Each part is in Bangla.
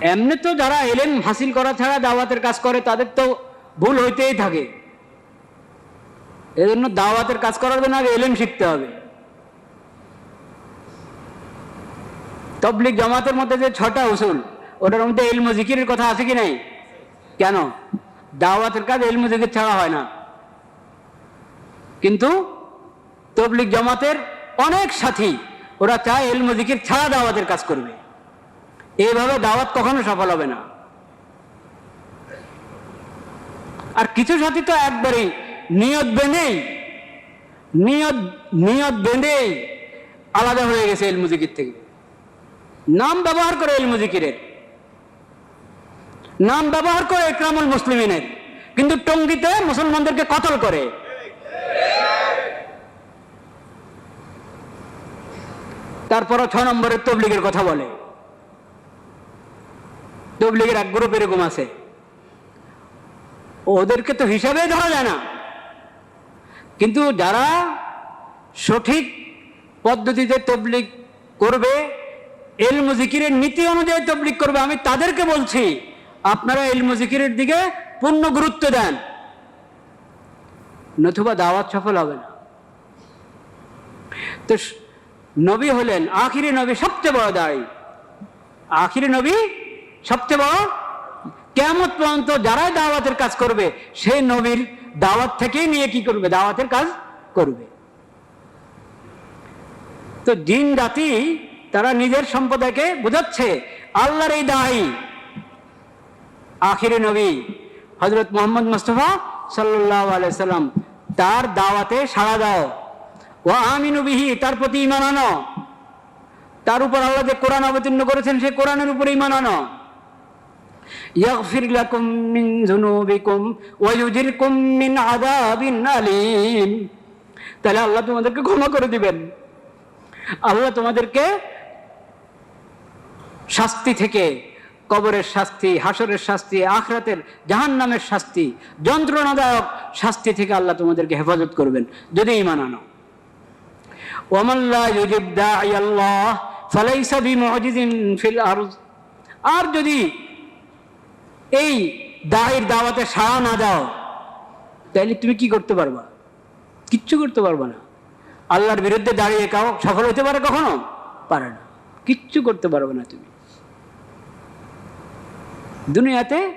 এমনি তো যারা এলেন হাসিল করা ছাড়া দাওয়াতের কাজ করে, তাদের তো ভুল হইতেই থাকে। এজন্য দাওয়াতের কাজ করার জন্য আগে এলেম শিখতে হবে। তবলিক জামাতের মধ্যে যে ছটা উসুল, ওটার মধ্যে এলম জিকিরের কথা আছে কি নাই? কেন? দাওয়াতের কাজ এলম জিকির ছাড়া হয় না। কিন্তু তবলিক জামাতের অনেক সাথী, ওরা চায় এলম জিকির ছাড়া দাওয়াতের কাজ করবে। এইভাবে দাওয়াত কখনো সফল হবে না। আর কিছু সাথী তো একবারেই নিয়ত বেঁধেই, নিয়ত নিয়ত বেঁধেই আলাদা হয়ে গেছে এলমু জিকির থেকে। নাম ব্যবহার করে এলমু জিকিরের। নাম ব্যবহার করে ইকরামুল মুসলিমিনের। কিন্তু টঙ্গিতে মুসলমানদেরকে কতল করে? তারপরও ছ নম্বরের তবলিগের কথা বলে। তবলিগের এক গ্রুপ এরকম আছে। ওদেরকে তো হিসাবে ধরা যায় না। কিন্তু যারা সঠিক পদ্ধতিতে তবলিগ করবে এল মুজিকিরের নীতি অনুযায়ী তবলিগ করবে, আমি তাদেরকে বলছি, আপনারা এল মুজিকিরের দিকে পূর্ণ গুরুত্ব দেন। নতুবা দাওয়াত সফল হবে না। তো নবী হলেন, আখিরি নবী সবচেয়ে বড় দায়ী। আখিরি নবী সবচেয়ে বড় কেমত পর্যন্ত যারাই দাওয়াতের কাজ করবে সেই নবীর দাওয়াত থেকেই নিয়ে কি করবে? দাওয়াতের কাজ করবে। তো দিন জাতি তারা নিজের সম্প্রদায়কে বোঝাচ্ছে, আল্লাহর এই দায়ী আখিরি নবী হজরত মোহাম্মদ মুস্তফা আলাইসাল্লাম তার দাওয়াতে সাড়া দাও। ও আমিনু বিহি, তার প্রতি ইমান আনো। তার উপর আল্লাহ যে কোরআন অবতীর্ণ করেছেন সেই কোরআনের উপর ইমান আনো। يغفر لكم من ذنوبكم ويجركم من عذاب أليم তাহলে আল্লাহ তোমাদেরকে ক্ষমা করে দিবেন আল্লাহ তোমাদেরকে শাস্তি থেকে কবরের শাস্তি হাসরের শাস্তি আখরাতের জাহান নামের শাস্তি যন্ত্রণাদায়ক শাস্তি থেকে আল্লাহ তোমাদেরকে হেফাজত করবেন যদি ইমান আনো ওয়ামাল্লা ইউজিব দাঈ আল্লাহ ফালাইসা বিমুজিজিন ফিল আরজ আর যদি এই দায়ের দাওয়াতে সাড়া না দাও তাহলে তুমি কি করতে পারবা? কিচ্ছু করতে পারবা না। আল্লাহর বিরুদ্ধে দাঁড়িয়ে কাউ সফল হতে পারে কখনো? পারে না। কিচ্ছু করতে পারবে না তুমি। দুনিয়াতে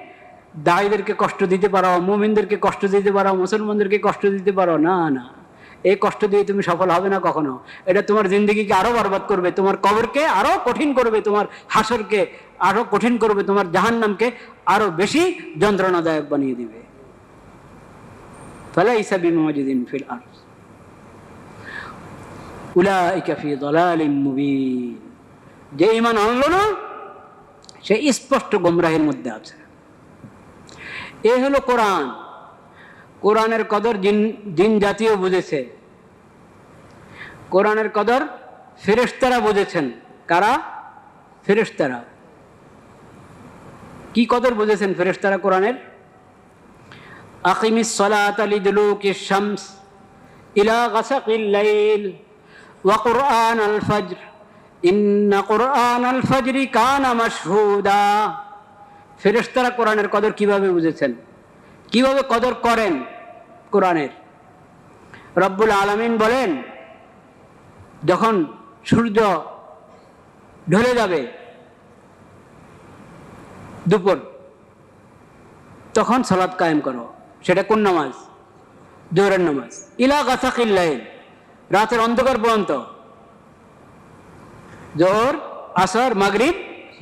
দায়ীদেরকে কষ্ট দিতে পারো, মুমিনদেরকে কষ্ট দিতে পারো, মুসলমানদেরকে কষ্ট দিতে পারো, না না। এই কষ্ট দিয়ে তুমি সফল হবে না কখনো। এটা তোমার জিন্দগিকে আরও বরবাদ করবে, তোমার কবরকে আরও কঠিন করবে, তোমার হাসরকে আরও কঠিন করবে, তোমার জাহান্নামকে আরও বেশি যন্ত্রণাদায়ক বানিয়ে দিবে। ফিল আরজ উলাইকা ফি দালালিম মুবিন। যে ইমান আনলো না, সে স্পষ্ট গোমরাহের মধ্যে আছে। এ হলো কোরআন। কোরআনের কদর জিন জিন জাতীয় বুঝেছে। কোরআনের কদর ফেরেশতারা বুঝেছেন। কারা? ফেরেশতারা। কি কদর বুঝেছেন ফেরেশতারা কোরআনের? আকিমিস সালাত শামস আল মাশহুদা। ফেরেশতারা কোরআনের কদর কীভাবে বুঝেছেন? কীভাবে কদর করেন? কোরআনের। রব্বুল আলামিন বলেন, যখন সূর্য ঢলে যাবে দুপুর, তখন সালাদ কায়েম করো। সেটা কোন নামাজ? জোহরের নামাজ। ইলা গাছাকিল্লাইল রাতের অন্ধকার পর্যন্ত। জোহর, আসর, মাগরিব,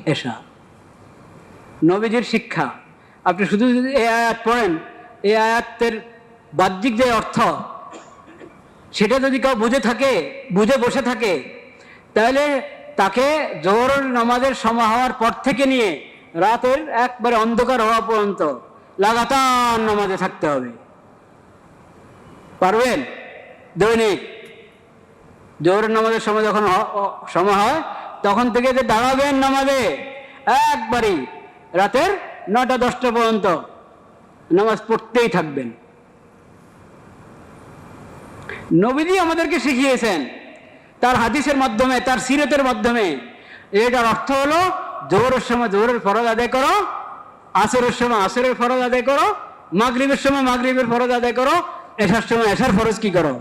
এশা। নবীজির শিক্ষা। আপনি শুধু এই আয়াত পড়েন, এই আয়াতের বাহ্যিক যে অর্থ, সেটা যদি কেউ বুঝে থাকে, বুঝে বসে থাকে, তাহলে তাকে জোহর নামাজের সময় হওয়ার পর থেকে নিয়ে রাতের একবারে অন্ধকার হওয়া পর্যন্ত লাগাতার নামাজে থাকতে হবে। পারবেন? দৈনিক জোহরের নামাজের সময় যখন সময় হয়, তখন থেকে যে দাঁড়াবেন নামাজে, একবারই রাতের নটা দশটা পর্যন্ত নামাজ পড়তেই থাকবেন। নবীজি আমাদেরকে শিখিয়েছেন, তার হাদিসের মাধ্যমে, তার সিরতের মাধ্যমে। এটার অর্থ হলো, জোহরের সময় জোহরের ফরজ আদায় করো, আসরের সময় আসরের ফরজ আদায় করো, মাগরিবের সময় মাগরিবের ফরজ আদায় করো এসার সময় এসার ফরজ কি করো?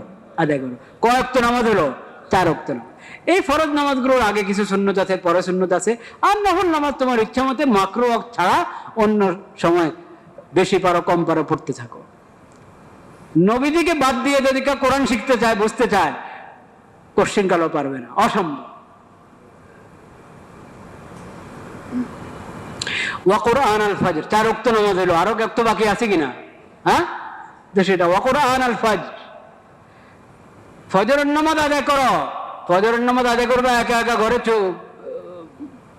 আদায় করো। কয়েক তো নামাজ হলো? চার অক্ত এই ফরজ নামাজগুলোর আগে কিছু সুন্নত আছে, পরে সুন্নত আছে। আর নফল নামাজ তোমার ইচ্ছা মতে মাকরু ছাড়া অন্য সময় বেশি পারো, কম পারো, পড়তে থাকো। নবীদিকে বাদ দিয়ে যদি কেউ কোরআন শিখতে চায়, বুঝতে চায় কোশ্চিন কালও পারবে না, অসম্ভব। আল চার আরও বাকি আছে কিনা? হ্যাঁ? আল নামাজ আদায় করো আদায় করবে, একা একা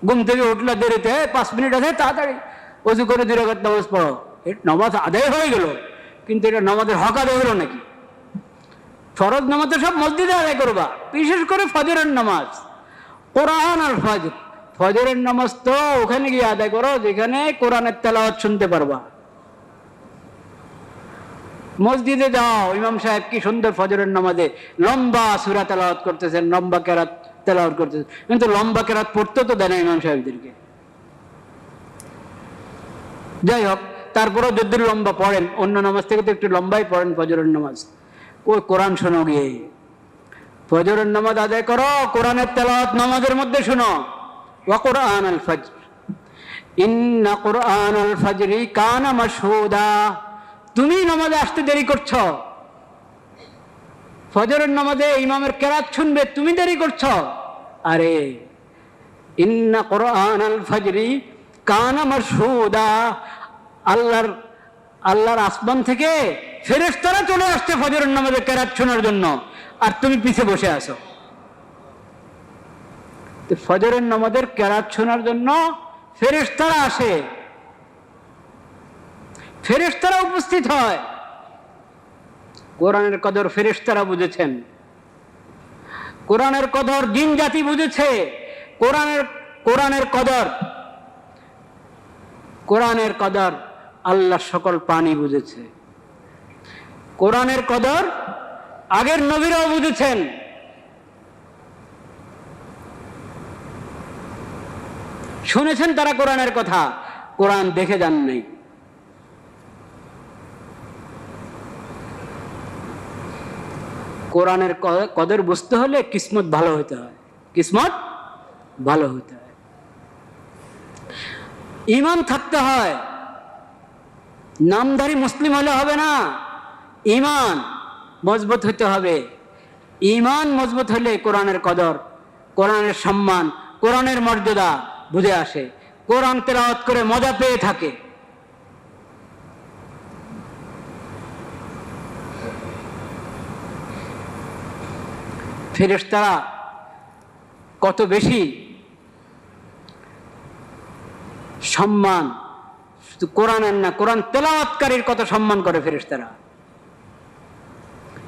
ঘুম থেকে উঠলে দেরিতে, পাঁচ মিনিট আছে, তাড়াতাড়ি অজু করে রাকাত নামাজ পড়ো। নামাজ আদায় হয়ে গেল। কিন্তু এটা নামাজের হক আদায় হলো নাকি? ফরজ নামাজ সব মসজিদে আদায় করবা, বিশেষ করে ফজরের নামাজ। কোরআন আর ফজর, ফজরের নামাজ তো ওখানে গিয়ে আদায় করো, যেখানে কোরআনের তেলাওয়াত শুনতে পারবা। মসজিদে যাও, ইমাম সাহেব কি সুন্দর ফজরের নামাজে লম্বা সুরা তেলাওয়াত করতেছেন, লম্বা কেরাত তেলাওয়াত করতেছেন। কিন্তু লম্বা কেরাত পড়তে তো দেয় না ইমাম সাহেবদেরকে। যাই হোক তারপরেও যদি লম্বা পড়েন, অন্য নামাজ থেকে তো একটু লম্বাই পড়েন, ফজরের নামাজ। ওই কোরআন শোনো গিয়ে। ফজরের নামাজ আদায় করো, কোরআনের তেলাওয়াত নামাজের মধ্যে শোনো। ওয়া কোরআন আল ফজর। ইন্না কোরআন আল ফজরি কানা মাশহুদা। তুমি নামাজে আসতে দেরি করছ। ফজরের নামাজে ইমামের কেরাত শুনবে, তুমি দেরি করছ। আরে, ইন্না কোরআন আল ফজরি কানা মাশহুদা। আল্লাহর আল্লাহর আসমান থেকে ফেরেশতারা চলে আসছে ফজরের নামাজে কেরাত শোনার জন্য। আর তুমি পিছে বসে আছো। ফজরের নামাজের কেরাত শোনার জন্য ফেরেশতারা আসে। ফেরেশতারা উপস্থিত হয়। কোরআনের কদর ফেরেশতারা বুঝেছেন। কোরআনের কদর জিন জাতি বুঝেছে। কোরআনের কোরআনের কদর কোরআনের কদর আল্লাহ সকল প্রাণী বুঝেছে। কোরআনের কদর আগের নবীরাও বুঝেছেন। শুনেছেন তারা কোরআনের কথা, কোরআন দেখে যান নাই। কোরআনের কদর বুঝতে হলে কিসমত ভালো হতে হয়। কিসমত ভালো হতে হয়। ইমান থাকতে হয়। নামধারী মুসলিম হলে হবে না। ইমান মজবুত হতে হবে। ইমান মজবুত হলে কোরআনের কদর, কোরআনের সম্মান, কোরআনের মর্যাদা বুঝে আসে। কোরআন তেলাওয়াত করে মজা পেয়ে থাকে। ফেরেশতারা কত বেশি সম্মান শুধু কোরআনের না, কোরআন তেলাওয়াতকারীর কত সম্মান করে ফেরেশতারা?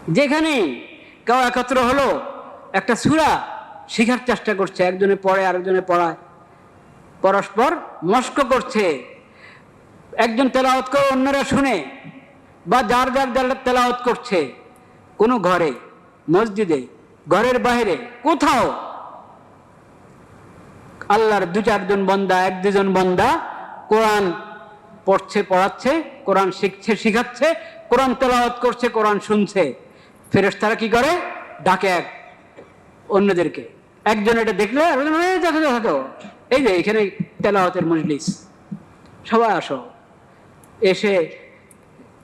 যেখানে কেউ একত্র হলো, একটা সুরা শেখার চেষ্টা করছে, একজনে পড়ে, আরেকজনে পড়ায়। পরস্পর মস্ক করছে। একজন তেলাওয়াত করে, অন্যরা শুনে, বা যার যার যার তেলাওয়াত করছে, কোনো ঘরে, মসজিদে, ঘরের বাইরে কোথাও। আল্লাহর দু চারজন বন্দা, এক দুজন বন্দা কোরআন পড়ছে পড়াচ্ছে কোরআন শিখছে শিখাচ্ছে কোরআন তেলাওয়াত করছে কোরআন শুনছে। ফেরেশতারা কি করে? ডাকে এক অন্যদেরকে। একজন এটা দেখলে আরেকজন, "এই দেখো দেখো দেখো, এই যে এখানে তেলাওয়াতের মজলিস। সবাই আসো। এসে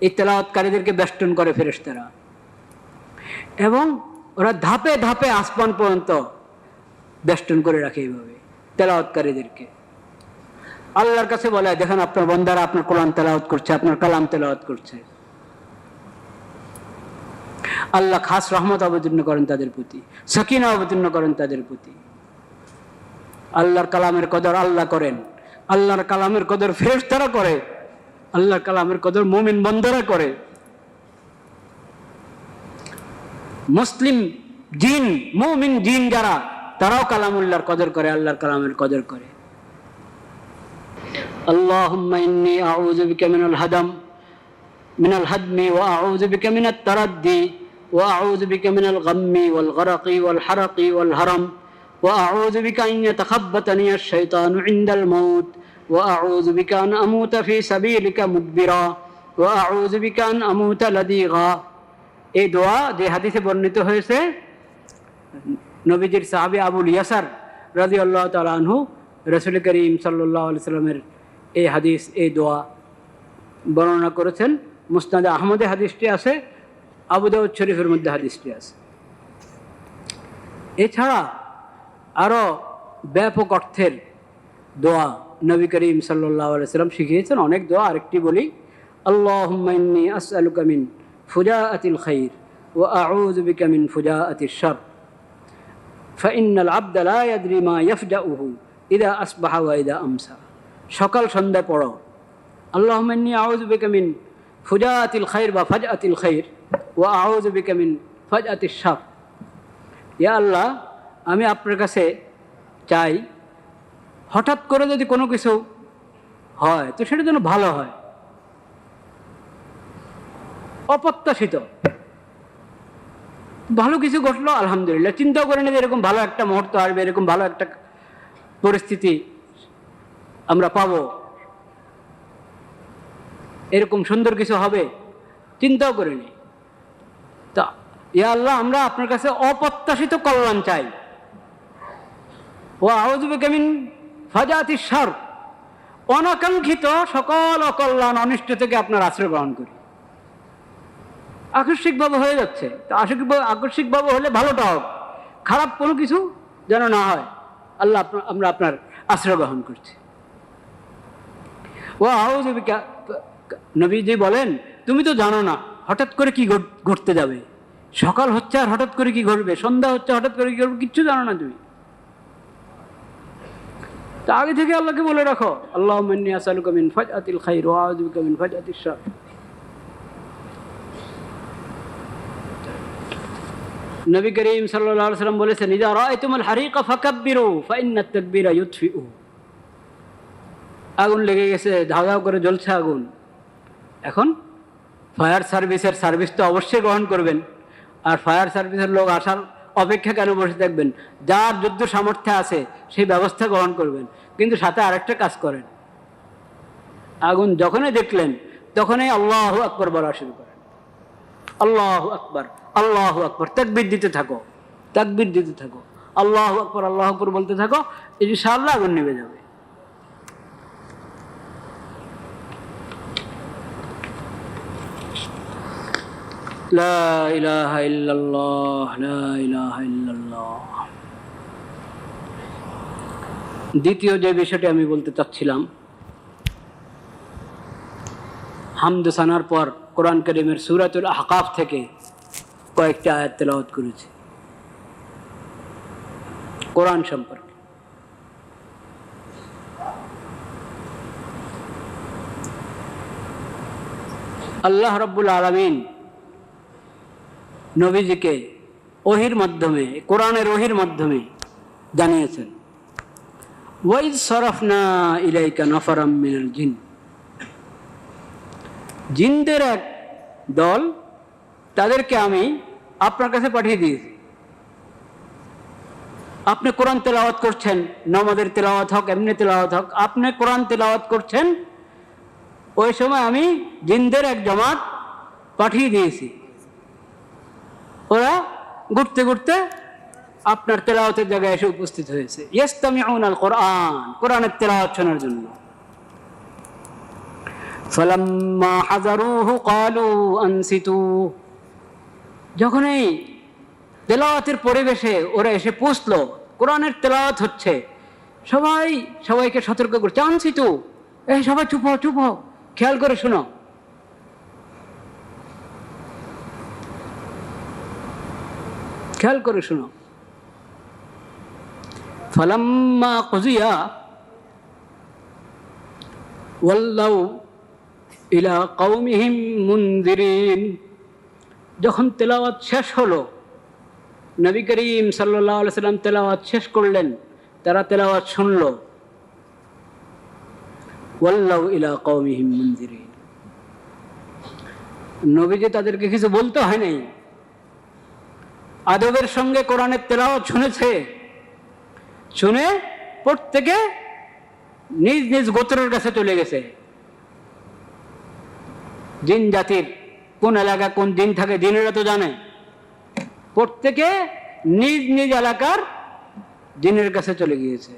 এই তেলাওয়াতকারীদেরকে বেষ্টন করে ফেরেশতারা। এবং ওরা ধাপে ধাপে আসমান পর্যন্ত বেষ্টন করে রাখে এইভাবে তেলাওয়াতকারীদেরকে। আল্লাহর কাছে বলে, দেখেন আপনার বন্দারা আপনার কোরআন তেলাওয়াত করছে, আপনার কালাম তেলাওয়াত করছে। আল্লাহ খাস রহমত অবতীর্ণ করেন তাদের প্রতি, সকিনা অবতীর্ণ করেন তাদের প্রতি। আল্লাহর কালামের কদর আল্লাহ করেন, আল্লাহর কালামের কদর ফেরেশতারা করে, আল্লাহর কালামের কদর মুমিন বন্দারা করে। মুসলিম জিন, মুমিন জিন যারা, তারাও কালামুল্লাহর কদর করে, আল্লাহর কালামের কদর করে। اللهم إني أعوذ بك من الهدم من الهدم وأعوذ بك من التردي وأعوذ بك من الغم والغرق والحرق والهرم وأعوذ بك أن يتخبطني الشيطان عند الموت وأعوذ بك أن أموت في سبيلك مدبرا وأعوذ بك أن أموت لديغا এই দোয়া যে হাদিসে বর্ণিত হয়েছে নবীজির সাহাবি আবুল ইয়াসার রাজি আল্লাহ তালহু রসুল করিম সাল্লাহ সাল্লামের এই হাদিস এই দোয়া বর্ণনা করেছেন মুস্তাদে আহমদে হাদিসটি আছে আবুদাউদ শরীফের মধ্যে হাদিসটি আছে এছাড়া আরও ব্যাপক অর্থের দোয়া নবী করিম সাল্লাহ সাল্লাম শিখিয়েছেন অনেক দোয়া আরেকটি বলি আল্লাহম্মাইন্নি আসআলুকা মিন ফুজাআতিল খাইর ও আউযু বিকা মিন ফুজাআতিশ শার فإن العبد لا يدري ما يفجأه إذا أصبح وإذا أمسى সকাল সন্ধ্যা পড়ো। আল্লাহুম্মা ইন্নী আউযু বিকা মিন ফুজাআতিল খাইর বা ফাজ আতিল খাইর ওয়া আউযু বিকা ফাজ ফাজআতিশ সাপ ইয়া আল্লাহ, আমি আপনার কাছে চাই, হঠাৎ করে যদি কোনো কিছু হয়, তো সেটা যেন ভালো হয়। অপ্রত্যাশিত। ভালো কিছু ঘটলো, আলহামদুলিল্লাহ। চিন্তাও করেন যে এরকম ভালো একটা মুহূর্ত আসবে, এরকম ভালো একটা পরিস্থিতি আমরা পাবো। এরকম সুন্দর কিছু হবে? চিন্তাও করিনি তা, ইয়া আল্লাহ, আমরা আপনার কাছে অপ্রত্যাশিত কল্যাণ চাই। ও আউজবে কেমিন ফাজাতি সার অনাকাঙ্ক্ষিত সকল অকল্যাণ অনিষ্ট থেকে আপনার আশ্রয় গ্রহণ করি। আকস্মিকভাবে হয়ে যাচ্ছে। তো আকস্মিকভাবে আকস্মিকভাবে হলে ভালোটা হোক খারাপ কোনো কিছু যেন না হয়, আল্লাহ আমরা আপনার আশ্রয় গ্রহণ করছি। ও আউজবিকা নবীজি বলেন, তুমি তো জানো না, হঠাৎ করে কি ঘট- ঘটতে যাবে? সকাল হচ্ছে আর হঠাৎ করে কি ঘটবে? সন্ধ্যা হচ্ছে, হঠাৎ করে কি ঘটবে? কিচ্ছু জানো না তুমি। তা আগে থেকে আল্লাহকে বলে রাখো আল্লাহ মিন্নি আসালুকা মিন ফাজআতিল খাইর ওয়া আউযু বিকা মিন ফাজআতিশ শার। নবী করিম আলাইহি সাল্লাম বলেছেন, ইদা রাআইতুমুল হারিকা ফাকাব্বিরু, ফাইন্নাত তাকবীরা ইউতফিউ। আগুন লেগে গেছে ধাও ধাও করে জ্বলছে আগুন। এখন ফায়ার সার্ভিসের সার্ভিস তো অবশ্যই গ্রহণ করবেন। আর ফায়ার সার্ভিসের লোক আসার অপেক্ষা কেন বসে থাকবেন। যার যুদ্ধ সামর্থ্য আছে, সেই ব্যবস্থা গ্রহণ করবেন। কিন্তু সাথে আরেকটা কাজ করেন। আগুন যখনই দেখলেন, তখনই আল্লাহ আকবর বলা শুরু করেন। আল্লাহ আকবর আল্লাহ আকবর। তাকবির দিতে থাকো, তাকবির দিতে থাকো। আল্লাহ আকবর আল্লাহ আকবর বলতে থাকো, ইনশাআল্লাহ আগুন নেমে যাবে। লা ইলাহা দ্বিতীয় যে বিষয়টি আমি বলতে চাচ্ছিলাম হামদোসানার পর কোরআন করিমের সুরাতুল আকাফ থেকে কয়েকটি আয়াত তেলাওয়াত করেছে। কোরআন সম্পর্কে। আল্লাহ রব্বুল আলমিন নবীজিকে ওহির মাধ্যমে, কোরআনের ওহির মাধ্যমে জানিয়েছেন। ওয়াইজ সরফনা ইলাইকা নফরাম মিনাল জিন। জিনদের এক দল, তাদেরকে আমি আপনার কাছে পাঠিয়ে দিয়েছি। আপনি কোরআন তেলাওয়াত করছেন নমাদের তেলাওয়াত হোক, এমনি তেলাওয়াত হোক, আপনি কোরআন তেলাওয়াত করছেন, ওই সময় আমি জিনদের এক জমাত পাঠিয়ে দিয়েছি। ওরা ঘুরতে ঘুরতে আপনার তেলাওয়াতের জায়গায় এসে উপস্থিত হয়েছে। কোরআন কোরআনের তেলাওয়াত শোনার জন্য। ফলাম্মা হাজারুহু কালু আনসিতু। যখন এই তেলাওয়াতের পরিবেশে ওরা এসে পৌঁছলো, কোরআনের তেলাওয়াত হচ্ছে, সবাই সবাইকে সতর্ক করছে, আনসিতু, এই সবাই চুপ হও চুপ হও, খেয়াল করে শোনো। খেয়াল করে শোনো। ফালাম্মা কুজিয়া ওয়াল্লাউ ইলা কৌমিহিম মুন্দিরিন। যখন তেলাওয়াত শেষ হলো, নবী করিম সাল্লাহ সাল্লাম তেলাওয়াত শেষ করলেন, তারা তেলাওয়াত শুনল। ওয়াল্লাউ ইলা কৌমিহিম মুন্দিরিন। নবীজি তাদেরকে কিছু বলতে হয় নাই। আদবের সঙ্গে কোরআনের তেলাওয়াত শুনেছে? শুনে প্রত্যেকে নিজ নিজ গোত্রের কাছে চলে গেছে। জিন জাতির কোন এলাকা, কোন দিন থাকে, দিনেরা তো জানে। প্রত্যেকে নিজ নিজ এলাকার দিনের কাছে চলে গিয়েছে।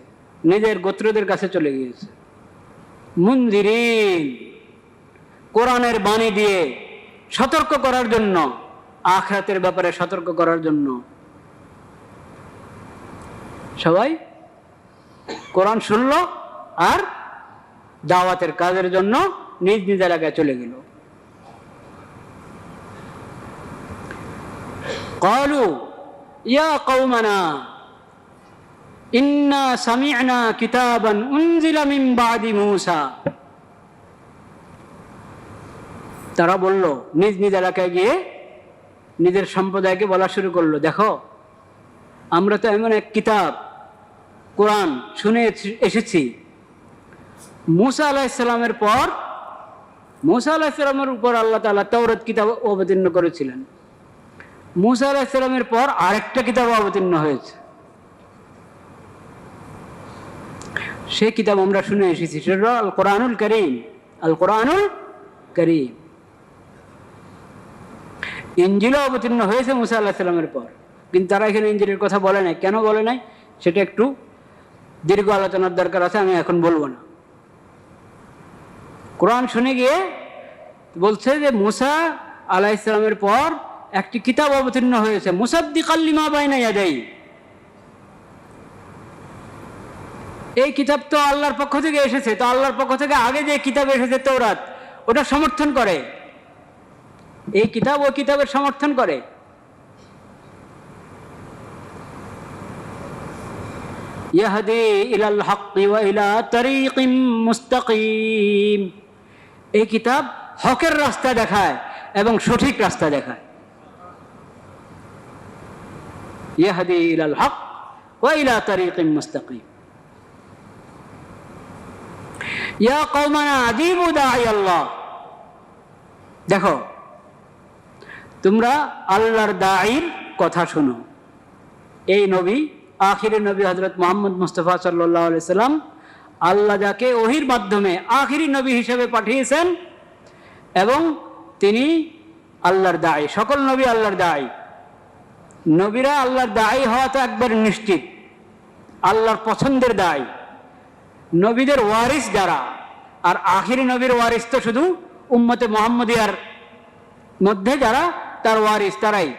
নিজের গোত্রদের কাছে চলে গিয়েছে। মুন্দিরিন কোরআনের বাণী দিয়ে সতর্ক করার জন্য আখরাতের ব্যাপারে সতর্ক করার জন্য সবাই কোরআন শুনল আর দাওয়াতের কাজের জন্য নিজ নিজ এলাকায় চলে গেল قالوا يا قومنا إنا سمعنا كتابا أنزل من بعد موسى তারা বলল নিজ নিজ এলাকায় গিয়ে নিজের সম্প্রদায়কে বলা শুরু করল। দেখো, আমরা তো এমন এক কিতাব, কোরআন শুনে এসেছি। মুসা আলাহিসাল্লামের পর, মুসা আলাহিসাল্লামের উপর আল্লাহ তালা তৌরত কিতাব অবতীর্ণ করেছিলেন। মুসা আলাহিসাল্লামের পর আরেকটা কিতাব অবতীর্ণ হয়েছে। সে কিতাব আমরা শুনে এসেছি, সেটা আল কোরআনুল করিম। আল কোরআনুল করিম। ইঞ্জিলও অবতীর্ণ হয়েছে মুসা আল্লাহ সাল্লামের পর। কিন্তু তারা এখানে ইঞ্জিলের কথা বলে নাই। কেন বলে নাই? সেটা একটু দীর্ঘ আলোচনার দরকার আছে, আমি এখন বলব না। কোরআন শুনে গিয়ে বলছে যে, মুসা আলাহ ইসলামের পর একটি কিতাব অবতীর্ণ হয়েছে। মুসাদ্দিক আল্লিমা বাইনা ইয়াদাই। এই কিতাব তো আল্লাহর পক্ষ থেকে এসেছে। তো আল্লাহর পক্ষ থেকে আগে যে কিতাব এসেছে তৌরাত ওটা সমর্থন করে। এই কিতাব ও কিতাবের সমর্থন করে। ইয়াহদি এই কিতাব হকের রাস্তা দেখায় এবং সঠিক রাস্তা দেখায়। ইয়াহদি ইলাল হক ওয়া ইলা তরিকিম মুস্তাকিম। ইয়া কওমানা আদিবু দাঈ দেখো তোমরা আল্লাহর দায়ের কথা শোনো। এই নবী আখিরি নবী হজরত মোহাম্মদ মুস্তফা সাল্লাহ সাল্লাম আল্লাহ যাকে ওহির মাধ্যমে আখিরি নবী হিসেবে পাঠিয়েছেন এবং তিনি আল্লাহর দায়ী সকল নবী আল্লাহর দায়ী নবীরা আল্লাহর দায়ী হওয়া তো একবার নিশ্চিত। আল্লাহর পছন্দের দায় নবীদের ওয়ারিস যারা, আর আখিরি নবীর ওয়ারিস তো শুধু উম্মতে মোহাম্মদিয়ার মধ্যে যারা তার ওয়ারিস তারাই